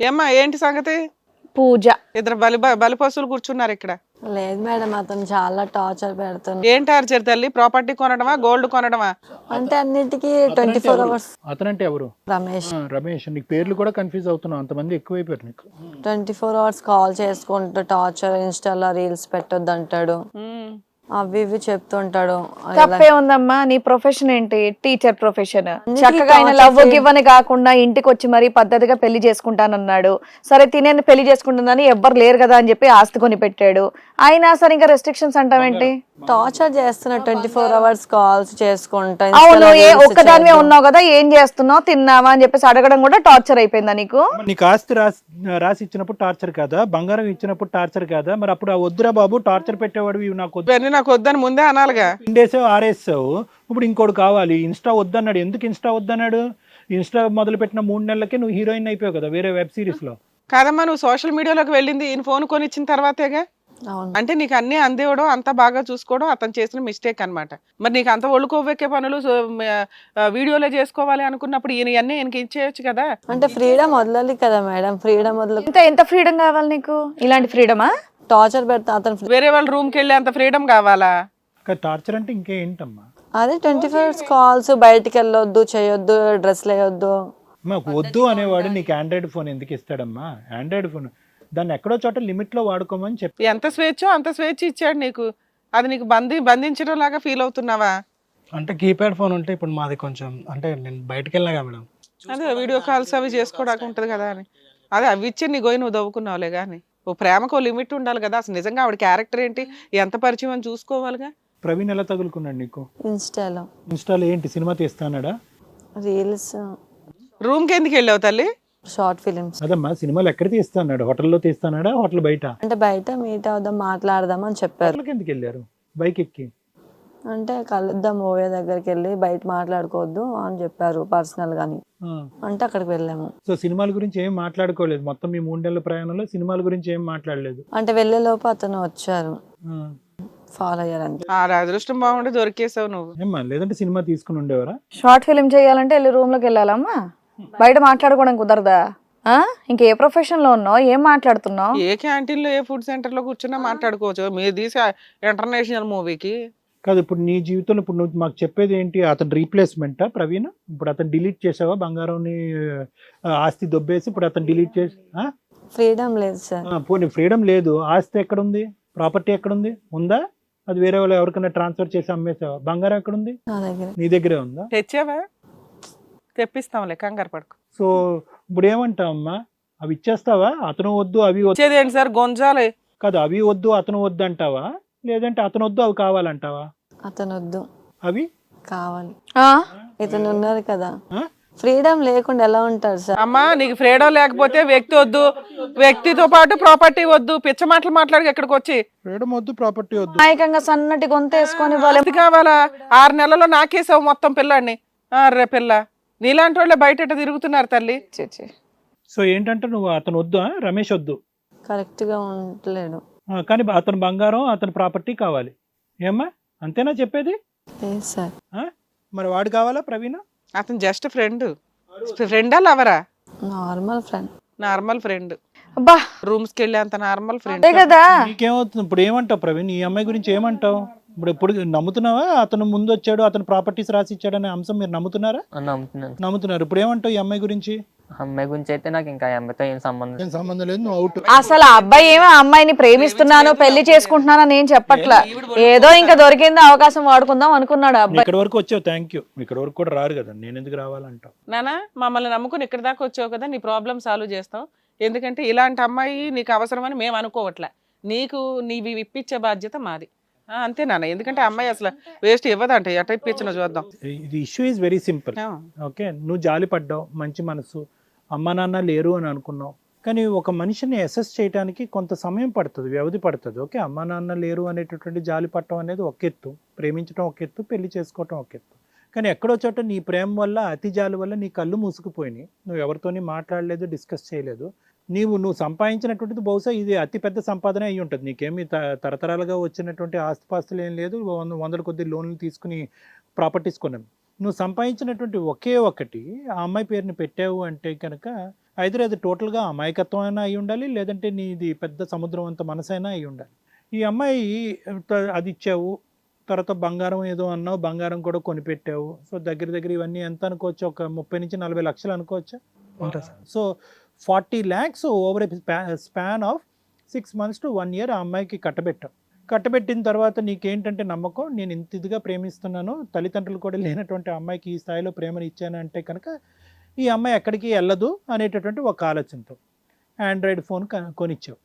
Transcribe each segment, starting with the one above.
ఏమ్మా ఏంటి సంగతి? పూజ. ఇద్దరు బలి బలి పశువులు కూర్చున్నారు ఇక్కడ. లేదు మేడం అతను చాలా టార్చర్ పెడుతున్నాడు ఏంటి ఆర్చర్ తల్లి? ప్రాపర్టీ కొనడమా గోల్డ్ కొనడమా? అంటే అన్నిటికీ ట్వంటీ ఫోర్ అవర్స్. అతనంటే ఎవరు? రమేష్. రమేష్. నీకు పేర్లు కూడా కన్ఫ్యూజ్ అవుతున్నావు. అంతమంది ఎక్కువైపోయారు నీకు. ట్వంటీ ఫోర్ అవర్స్ కాల్ చేసుకుంటూ టార్చర్ ఇన్స్టాలో రీల్స్ పెట్టొద్దు అంటాడు. అవి ఇవి చెప్తుంటాడు తప్పే ఉందమ్మా నీ ప్రొఫెషన్ ఏంటి? టీచర్ ప్రొఫెషన్ చక్కగా ఆయన లవ్ గివ్వని కాకుండా ఇంటికి వచ్చి మరీ పద్ధతిగా పెళ్ళి చేసుకుంటానన్నాడు. సరే తినేది పెళ్ళి చేసుకుంటుందని ఎవ్వరు లేరు కదా అని చెప్పి ఆస్తి కొని పెట్టాడు. అయినా సరే ఇంకా రెస్ట్రిక్షన్స్ అంటావేంటి? టార్చర్ చేస్తున్నాడు ట్వంటీ ఫోర్ అవర్స్ కాల్స్ చేసుకుంటా అవును ఏ ఒక్కదానివే. ఉన్నావు కదా ఏం చేస్తున్నావు తిన్నావా అని చెప్పేసి అడగడం కూడా టార్చర్ అయిపోయిందా నీకు? నీకు ఆస్తి రాసి రాసి ఇచ్చినప్పుడు టార్చర్ కాదా? బంగారం ఇచ్చినప్పుడు టార్చర్ కాదా? మరి అప్పుడు ఆ వద్దురా బాబు టార్చర్ పెట్టేవాడు ఇవి నాకు వద్దు. ఇవన్నీ నాకు వద్దని ముందే అనాలిగా. పిండేసావు ఆరేసావు ఇప్పుడు ఇంకోటి కావాలి. ఇన్స్టా వద్దన్నాడు. ఎందుకు ఇన్స్టా వద్దన్నాడు? ఇన్స్టా మొదలు పెట్టిన మూడు నెలలకే నువ్వు హీరోయిన్ అయిపోయావు కదా వేరే వెబ్ సిరీస్లో కాదమ్మా నువ్వు సోషల్ మీడియాలోకి వెళ్ళింది ఈయన ఫోన్ కొని ఇచ్చిన తర్వాతేగా? అంటే నీకు అన్ని అందివ్వడం అంత బాగా చూసుకోవడం అతను చేసిన మిస్టేక్ అన్నమాట. మరి నీకు అంత ఒళ్ళు కొవ్వెక్కే పనులు వీడియోలో చేసుకోవాలి అనుకున్నప్పుడు ఈయన అన్నీ ఈయనకి ఇచ్చేయచ్చు కదా? అంటే ఫ్రీడమ్ వదలాలి కదా మేడం. ఫ్రీడమ్ వదల ఇంత ఎంత ఫ్రీడమ్ కావాలి నీకు? ఇలాంటి ఫ్రీడమా? టార్చర్ పెడతా అతను వేరే వాళ్ళ రూమ్కి వెళ్ళి అంత ఫ్రీడమ్ కావాలా? టార్చర్ అంటే ఇంకేంటమ్మా? అదే ట్వంటీ ఫోర్ అవర్స్ కాల్స్ బయటికి వెళ్ళొద్దు చేయొద్దు డ్రెస్లు వేయొద్దు. మాకు వద్దు అనేవాడు నీకు ఆండ్రాయిడ్ ఫోన్ ఎందుకు ఇస్తాడమ్మా? ఆండ్రాయిడ్ ఫోన్ దాన్ని ఎక్కడో చోట లిమిట్లో వాడుకోమని చెప్పి. ఎంత స్వేచ్ఛో అంత స్వేచ్ఛ ఇచ్చాడు నీకు. అది నీకు బంధి బంధించడం లాగా ఫీల్ అవుతున్నావా? అంటే కీప్యాడ్ ఫోన్ ఉంటే ఇప్పుడు మాది కొంచెం అంటే నేను బయటకు వెళ్ళినా మేడం. అదే వీడియో కాల్స్ అవి చేసుకోవడానికి ఉంటుంది కదా అని. అదే అవి ఇచ్చి నీ గోయి నువ్వు దవ్వుకున్నావులే కానీ ఓ ప్రేమకు లిమిట్ ఉండాలి కదా. అసలు నిజంగా ఆవిడ క్యారెక్టర్ ఏంటి? ఎంత పరిచయం అని చూసుకోవాలిగా? ప్రవీణ్ ఎలా తగులుకున్నాడు నీకు? ఇన్స్టాలో. ఇన్స్టాలో ఏంటి? సినిమా తీస్తానాడా రీల్స్. రూమ్కి ఎందుకు వెళ్ళావు తల్లి? Short films. అదమ్మా సినిమాలు ఎక్కడ తీస్తాడు హోటల్లో తీస్తానాడా హోటల్ బయట? అంటే బయట మీట్ అవుదాం మాట్లాడదాం అని చెప్పారు. హోటల్కి ఎందుకు వెళ్ళారు? బైక్ ఎక్కి? అంటే కలుద్దాం ఓవే దగ్గరికి వెళ్ళి బయట మాట్లాడుకోవద్దు అని చెప్పారు పర్సనల్ గాని. అంటే అక్కడికి వెళ్ళాము. సో సినిమాల గురించి ఏం మాట్లాడుకోలేదు? మొత్తం మీ మూడేళ్ళ ప్రయాణంలో సినిమాల గురించి ఏం మాట్లాడలేదు? అంటే వెళ్ళే లోపు అతను వచ్చారు. ఫాలో అయ్యారు అంతే ఆ అదృష్టం బాగుండి దొరికేసావు నువ్వు. ఏమ్మా లేదంటే సినిమా తీసుకుని ఉండేవారా? షార్ట్ ఫిలిం చేయాలంటే వెళ్ళి రూమ్లోకి వెళ్ళాలమ్మా? బయట మాట్లాడుకోవడం కుదరదా? ఆ? ఇంక ఏ ప్రొఫెషన్లో ఉన్నావు? ఏం మాట్లాడుతున్నావు? ఏ క్యాంటీన్లో ఏ ఫుడ్ సెంటర్లో కూర్చున్నా మాట్లాడుకోవచ్చు మీరు తీసే ఇంటర్నేషనల్ మూవీకి. కాదు ఇప్పుడు నీ జీవితంలో ఇప్పుడు నువ్వు మాకు చెప్పేది ఏంటి? అతను రీప్లేస్మెంటా ప్రవీణ్? ఇప్పుడు అతను డిలీట్ చేసావా? బంగారంని ఆస్తి దొబ్బేసి ఇప్పుడు అతను డిలీట్ చేసి ఆ? ఫ్రీడమ్ లేదు సార్. ఆ, పోనీ ఫ్రీడమ్ లేదు. ఆస్తి ఎక్కడుంది? ప్రాపర్టీ ఎక్కడుంది? ఉందా? అది వేరే వాళ్ళు ఎవరికైనా ట్రాన్స్ఫర్ చేసి అమ్మేసావా? బంగారం ఎక్కడుంది? నా దగ్గర. నీ దగ్గరే ఉందా? తెచ్చావా? తెప్పిస్తాంలే కంగారు పడుకు. సో ఇప్పుడు ఏమంటావు అమ్మా అవి ఇచ్చేస్తావా? అతను వద్దు అవి వద్దు. వచ్చేది ఏంటి సార్? గొంజాలే. కాదు అవి వద్దు అతను వద్దు అంటావా? లేదంటే అతను వద్దు అవి కావాలంటావా? అతను వద్దు. అవి? కావాలి. ఆ? ఇతను ఉన్నారు కదా? ఫ్రీడమ్ లేకుండా ఎలా ఉంటారు సార్? అమ్మా నీకు ఫ్రీడమ్ లేకపోతే వ్యక్తి వద్దు. వ్యక్తితో పాటు ప్రాపర్టీ వద్దు. పిచ్చ మాటలు మాట్లాడి ఇక్కడికి వచ్చి. ఫ్రీడమ్ వద్దు ప్రాపర్టీ వద్దు. అమాయకంగా సన్నటి గొంత వేసుకొని కావాలా? ఆరు నెలల్లో నాకేసావు మొత్తం పిల్లాడిని. ఆ, రే పిల్ల. నీలాంటి వాళ్ళే బయట తిరుగుతున్నారు తల్లి. సో ఏంటంటే నువ్వు అతను వద్దు? రమేష్ వద్దు. కరెక్ట్గా ఉండలేడు కానీ అతని బంగారం అతని ప్రాపర్టీ కావాలి. ఏమ్మా? అంతేనా చెప్పేది? సార్. ఆ? మరి వాడు కావాలా ప్రవీణ? అతను జస్ట్ ఫ్రెండ్ ఫ్రెండా లవరా? Normal friend. Normal friend. అబ్బా! రూమ్స్కి వెళ్ళే అంత నార్మల్ ఫ్రెండ్. కదా? నీకేమవుతుంది? ఇప్పుడు ఏమంటావు ప్రవీణ్? ఈ అమ్మాయి గురించి ఏమంటావు? ఇప్పుడు ఎప్పుడు నమ్ముతున్నావా? అతను ముందు వచ్చాడు అతను ప్రాపర్టీస్ రాసి ఇచ్చాడు అనే అంశం మీరు నమ్ముతున్నారా? నమ్ముతున్నాను. నమ్ముతున్నారు. ఇప్పుడు ఏమంటావు ఈ అమ్మాయి గురించి? అమ్మాయి గురించి అయితే నాకు ఇంకా అమ్మాయితో ఏం సంబంధం ఏం సంబంధం లేదు నువ్వు అవుట్ అసలు ఆ అబ్బాయి ఏమో ఆ అమ్మాయిని ప్రేమిస్తున్నాను పెళ్ళి చేసుకుంటున్నాను అని ఏం చెప్పట్లా ఏదో ఇంకా దొరికింది అవకాశం వాడుకుందాం అనుకున్నాడు ఆ అబ్బాయి. ఇక్కడ వరకు వచ్చావు థ్యాంక్ యూ ఇక్కడ వరకు కూడా రారు కదా నేను ఎందుకు రావాలంటావు? నానా మమ్మల్ని నమ్ముకుని ఇక్కడ దాకా వచ్చావు కదా నీ ప్రాబ్లం సాల్వ్ చేస్తాం. ఎందుకంటే ఇలాంటి అమ్మాయి నీకు అవసరమని మేము అనుకోవట్లే. నీకు నీవి ఇప్పించే బాధ్యత మాది. అంతే నాన్న. ఎందుకంటే అమ్మాయి అసలు వేస్ట్ ఇవ్వదంట. ఎట ఇప్పించిన చూద్దాం. ఇది issue is very simple. Okay? నువ్వు జాలి పడ్డావు మంచి మనసు. అమ్మ నాన్న లేరు అని అనుకున్నావు. కానీ ఒక మనిషిని అసెస్ చేయడానికి కొంత సమయం పడుతుంది వ్యవధి పడుతుంది. ఓకే? అమ్మ నాన్న లేరు అనేటటువంటి జాలి పట్టడం అనేది ఒక ఎత్తు. ప్రేమించడం ఒక ఎత్తు పెళ్ళి చేసుకోవటం ఒక ఎత్తు. కానీ ఎక్కడో చోట నీ ప్రేమ వల్ల అతి జాలి వల్ల నీ కళ్ళు మూసుకుపోయినాయి. నువ్వు ఎవరితోని మాట్లాడలేదు డిస్కస్ చేయలేదు. నీవు నువ్వు సంపాదించినటువంటిది బహుశా ఇది అతి పెద్ద సంపాదన అయి ఉంటుంది. నీకేమి తరతరాలుగా వచ్చినటువంటి ఆస్తిపాస్తులు ఏం లేదు. వంద వందల కొద్ది లోన్లు తీసుకుని ప్రాపర్టీస్ కొన్నాం నువ్వు సంపాదించినటువంటి ఒకే ఒకటి ఆ అమ్మాయి పేరుని పెట్టావు అంటే కనుక అయితే అది టోటల్గా అమాయకత్వం అయినా అయి ఉండాలి లేదంటే నీది పెద్ద సముద్రం అంత మనసైనా అయి ఉండాలి. ఈ అమ్మాయి అది ఇచ్చావు తర్వాత బంగారం ఏదో అన్నావు బంగారం కూడా కొనిపెట్టావు. సో దగ్గర దగ్గర ఇవన్నీ ఎంత అనుకోవచ్చు? ఒక ముప్పై నుంచి నలభై లక్షలు అనుకోవచ్చా? So forty lakhs over span of six months to one year ఆ అమ్మాయికి కట్టబెట్టాం. కట్టబెట్టిన తర్వాత నీకేంటంటే నమ్మకం? నేను ఇంత ఇదిగా ప్రేమిస్తున్నాను. తల్లిదండ్రులు కూడా లేనటువంటి అమ్మాయికి ఈ స్థాయిలో ప్రేమను ఇచ్చానంటే కనుక ఈ అమ్మాయి ఎక్కడికి వెళ్ళదు అనేటటువంటి ఒక ఆలోచనతో ఆండ్రాయిడ్ ఫోన్ క- కొనిచ్చావు.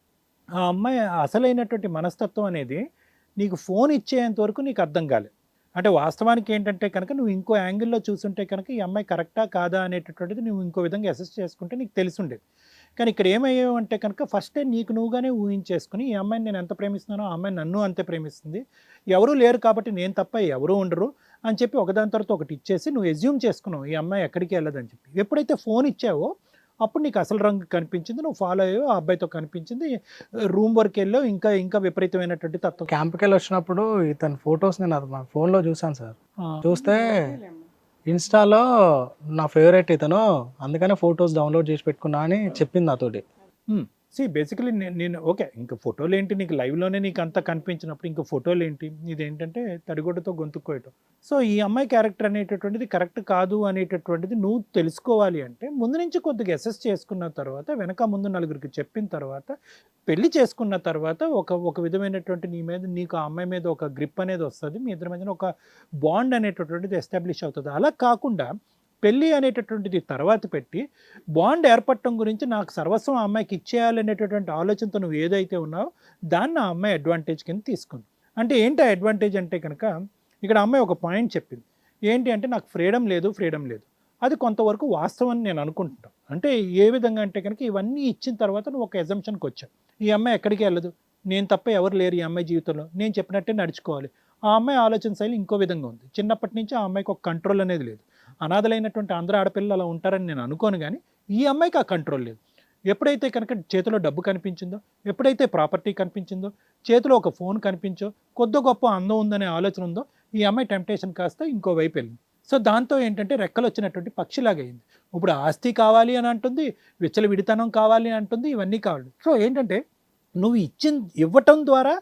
ఆ అమ్మాయి అసలైనటువంటి మనస్తత్వం అనేది నీకు ఫోన్ ఇచ్చేంత వరకు నీకు అర్థం కాలేదు. అంటే వాస్తవానికి ఏంటంటే కనుక నువ్వు ఇంకో యాంగిల్లో చూసుంటే కనుక ఈ అమ్మాయి కరెక్టా కాదా అనేటటువంటిది నువ్వు ఇంకో విధంగా అసెస్ చేసుకుంటే నీకు తెలిసుండేది. కానీ ఇక్కడ ఏమయ్యావు అంటే కనుక ఫస్టే నీకు నువ్వుగానే ఊహించేసుకుని ఈ అమ్మాయిని నేను ఎంత ప్రేమిస్తున్నానో ఆ అమ్మాయి నన్ను అంతే ప్రేమిస్తుంది. ఎవరూ లేరు కాబట్టి నేను తప్ప ఎవరూ ఉండరు అని చెప్పి ఒకదాని తర్వాత ఒకటి ఇచ్చేసి నువ్వు ఎజ్యూమ్ చేసుకున్నావు ఈ అమ్మాయి ఎక్కడికి వెళ్ళదని చెప్పి. ఎప్పుడైతే ఫోన్ ఇచ్చావో అప్పుడు నీకు అసలు రంగు కనిపించింది నువ్వు ఫాలో అయ్యావు ఆ అబ్బాయితో కనిపించింది రూమ్ వరకు వెళ్ళావు ఇంకా ఇంకా విపరీతమైనటువంటి తత్వం. క్యాంప్కి వెళ్ళి వచ్చినప్పుడు ఇతని ఫొటోస్ నేను అది మా ఫోన్లో చూసాను సార్. చూస్తే ఇన్స్టాలో నా ఫేవరెట్ ఇతను అందుకనే ఫొటోస్ డౌన్లోడ్ చేసి పెట్టుకున్నా అని చెప్పింది నాతోటి. సి బేసికలీ నేను నేను ఓకే ఇంకా ఫోటోలు ఏంటి నీకు లైవ్లోనే నీకు అంతా కనిపించినప్పుడు ఇంకా ఫోటోలు ఏంటి ఇదేంటంటే తడిగొడ్డతో గొంతుక్కోయటం సో ఈ అమ్మాయి క్యారెక్టర్ అనేటటువంటిది కరెక్ట్ కాదు అనేటటువంటిది నువ్వు తెలుసుకోవాలి అంటే ముందు నుంచి కొద్దిగా అసెస్ చేసుకున్న తర్వాత వెనక ముందు నలుగురికి చెప్పిన తర్వాత పెళ్ళి చేసుకున్న తర్వాత ఒక ఒక విధమైనటువంటి నీ మీద నీకు ఆ అమ్మాయి మీద ఒక గ్రిప్ అనేది వస్తుంది. మీ ఇద్దరి మధ్యన ఒక బాండ్ అనేటటువంటిది ఎస్టాబ్లిష్ అవుతుంది. అలా కాకుండా పెళ్ళి అనేటటువంటిది తర్వాత పెట్టి బాండ్ ఏర్పడటం గురించి నాకు సర్వస్వం ఆ అమ్మాయికి ఇచ్చేయాలనేటటువంటి ఆలోచనతో నువ్వు ఏదైతే ఉన్నావో దాన్ని ఆ అమ్మాయి అడ్వాంటేజ్ కింద తీసుకుంది. అంటే ఏంటి ఆ అడ్వాంటేజ్ అంటే కనుక ఇక్కడ అమ్మాయి ఒక పాయింట్ చెప్పింది. ఏంటి అంటే నాకు ఫ్రీడమ్ లేదు ఫ్రీడమ్ లేదు. అది కొంతవరకు వాస్తవం నేను అనుకుంటున్నాను అంటే ఏ విధంగా అంటే కనుక ఇవన్నీ ఇచ్చిన తర్వాత నువ్వు ఒక ఎగ్జంప్షన్కి వచ్చావు. ఈ అమ్మాయి ఎక్కడికి వెళ్ళదు? నేను తప్ప ఎవరు లేరు ఈ అమ్మాయి జీవితంలో. నేను చెప్పినట్టే నడుచుకోవాలి. ఆ అమ్మాయి ఆలోచన శైలి ఇంకో విధంగా ఉంది. చిన్నప్పటి నుంచి ఆ అమ్మాయికి ఒక కంట్రోల్ అనేది లేదు. అనాథలైనటువంటి ఆంధ్ర ఆడపిల్లలు అలా ఉంటారని నేను అనుకోను కానీ ఈ అమ్మాయికి ఆ కంట్రోల్ లేదు. ఎప్పుడైతే కనుక చేతిలో డబ్బు కనిపించిందో ఎప్పుడైతే ప్రాపర్టీ కనిపించిందో చేతిలో ఒక ఫోన్ కనిపించో కొద్ది గొప్ప అందం ఉందనే ఆలోచన ఉందో ఈ అమ్మాయి టెంప్టేషన్ కాస్త ఇంకో వైపు వెళ్ళింది. సో దాంతో ఏంటంటే రెక్కలు వచ్చినటువంటి పక్షిలాగా అయింది ఇప్పుడు ఆస్తి కావాలి అని అంటుంది విచ్చల విడితనం కావాలి అని అంటుంది ఇవన్నీ కావాలి. సో ఏంటంటే నువ్వు ఇచ్చిన ఇవ్వటం ద్వారా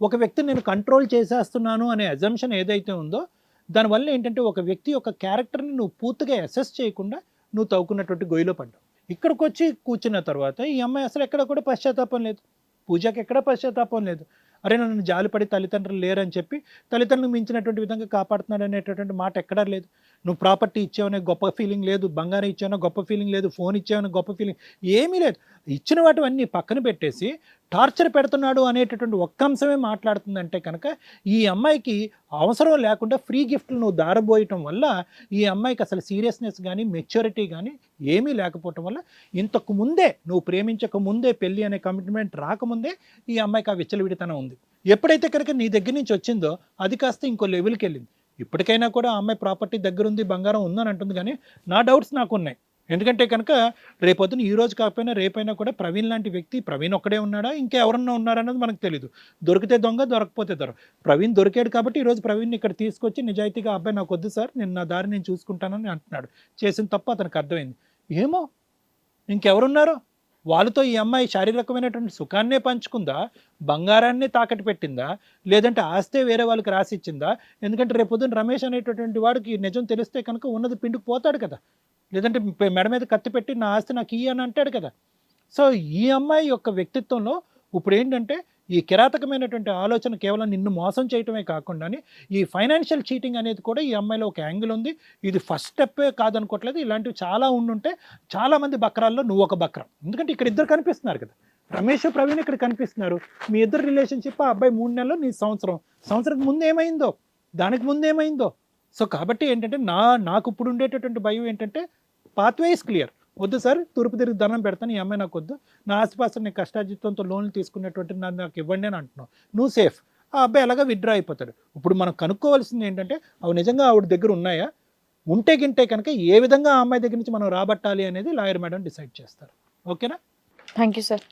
ఒక వ్యక్తిని నేను కంట్రోల్ చేసేస్తున్నాను అనే అజంప్షన్ ఏదైతే ఉందో దానివల్ల ఏంటంటే ఒక వ్యక్తి యొక్క క్యారెక్టర్ని నువ్వు పూర్తిగా అసెస్ చేయకుండా నువ్వు తవ్వుకున్నటువంటి గొయ్యిలో పడ్డావు. ఇక్కడికి వచ్చి కూర్చున్న తర్వాత ఈ అమ్మాయి అసలు ఎక్కడ కూడా పశ్చాత్తాపం లేదు. పూజకి ఎక్కడ పశ్చాత్తాపం లేదు. అరే నన్ను జాలిపడి తల్లిదండ్రులు లేరని చెప్పి తల్లిదండ్రులు మించినటువంటి విధంగా కాపాడుతున్నాడు అనేటటువంటి మాట ఎక్కడా లేదు. నువ్వు ప్రాపర్టీ ఇచ్చావనే గొప్ప ఫీలింగ్ లేదు. బంగారం ఇచ్చావనే గొప్ప ఫీలింగ్ లేదు. ఫోన్ ఇచ్చావనే గొప్ప ఫీలింగ్ ఏమీ లేదు. ఇచ్చిన వాటివన్నీ పక్కన పెట్టేసి టార్చర్ పెడుతున్నాడు అనేటటువంటి ఒక్క అంశమే మాట్లాడుతుందంటే కనుక ఈ అమ్మాయికి అవసరం లేకుండా ఫ్రీ గిఫ్ట్లు నువ్వు దారబోయటం వల్ల ఈ అమ్మాయికి అసలు సీరియస్నెస్ కానీ మెచ్యూరిటీ కానీ ఏమీ లేకపోవటం వల్ల ఇంతకు ముందే నువ్వు ప్రేమించక ముందే పెళ్ళి అనే కమిట్మెంట్ రాకముందే ఈ అమ్మాయికి ఆ విచ్చలవిడితనం ఉంది. ఎప్పుడైతే కనుక నీ దగ్గర నుంచి వచ్చిందో అది కాస్త ఇంకో లెవెల్కి వెళ్ళింది. ఇప్పటికైనా కూడా ఆ అమ్మాయి ప్రాపర్టీ దగ్గర ఉంది బంగారం ఉందని అంటుంది కానీ నా డౌట్స్ నాకు ఉన్నాయి ఎందుకంటే కనుక రేపొద్దున ఈ రోజు కాకపోయినా రేపైనా కూడా ప్రవీణ్ లాంటి వ్యక్తి ప్రవీణ్ ఒక్కడే ఉన్నాడా? ఇంకా ఎవరన్నా ఉన్నారన్నది మనకు తెలియదు దొరికితే దొంగ దొరకపోతే దొర. ప్రవీణ్ దొరికాడు కాబట్టి ఈరోజు ప్రవీణ్ ఇక్కడ తీసుకొచ్చి నిజాయితీగా అబ్బాయి నాకు వద్దు సార్ నేను నా దారి నేను చూసుకుంటానని అంటున్నాడు. చేసిన తప్ప అతనికి అర్థమైంది. ఏమో? ఇంకెవరున్నారు? వాళ్ళతో ఈ అమ్మాయి శారీరకమైనటువంటి సుఖాన్నే పంచుకుందా? బంగారాన్ని తాకట్టు పెట్టిందా? లేదంటే ఆస్తే వేరే వాళ్ళకి రాసి ఇచ్చిందా ఎందుకంటే రేపొద్దున రమేష్ అనేటటువంటి వాడికి నిజం తెలిస్తే కనుక ఉన్నది పిండుకు పోతాడు కదా. లేదంటే మెడ మీద కత్తి పెట్టి నా ఆస్తి నాకు ఇయ్యి అని అంటాడు కదా. సో ఈ అమ్మాయి యొక్క వ్యక్తిత్వంలో ఇప్పుడు ఏంటంటే ఈ కిరాతకమైనటువంటి ఆలోచన కేవలం నిన్ను మోసం చేయటమే కాకుండా ఈ ఫైనాన్షియల్ చీటింగ్ అనేది కూడా ఈ అమ్మాయిలో ఒక యాంగిల్ ఉంది. ఇది ఫస్ట్ స్టెప్పే కాదనుకోవట్లేదు ఇలాంటివి చాలా ఉండుంటే చాలామంది బక్రాల్లో నువ్వు ఒక బక్రం. ఎందుకంటే ఇక్కడ ఇద్దరు కనిపిస్తున్నారు కదా. రమేష్ ప్రవీణ్ ఇక్కడ కనిపిస్తున్నారు. మీ ఇద్దరు రిలేషన్షిప్ ఆ అబ్బాయి మూడు నెలలు నీ సంవత్సరం. సంవత్సరం ముందు ఏమైందో? దానికి ముందు ఏమైందో? సో కాబట్టి ఏంటంటే నా నాకు ఇప్పుడు ఉండేటటువంటి భయం ఏంటంటే పాత్వే ఇస్ క్లియర్ వద్దు సార్ తూర్పు తిరిగి ధనం పెడతాను ఈ అమ్మాయి నాకు వద్దు నా ఆస్తిపాస్తులు నేను కష్టాజిత్వంతో లోన్లు తీసుకునేటువంటి నన్ను నాకు ఇవ్వండి అని అంటున్నావు. నువ్వు సేఫ్ ఆ అబ్బాయి అలాగా విత్డ్రా అయిపోతాడు. ఇప్పుడు మనం కనుక్కోవాల్సింది ఏంటంటే అవి నిజంగా ఆవిడ దగ్గర ఉన్నాయా? ఉంటే గింటే కనుక ఏ విధంగా ఆ అమ్మాయి దగ్గర నుంచి మనం రాబట్టాలి అనేది లాయర్ మేడం డిసైడ్ చేస్తారు. ఓకేనా? Thank you sir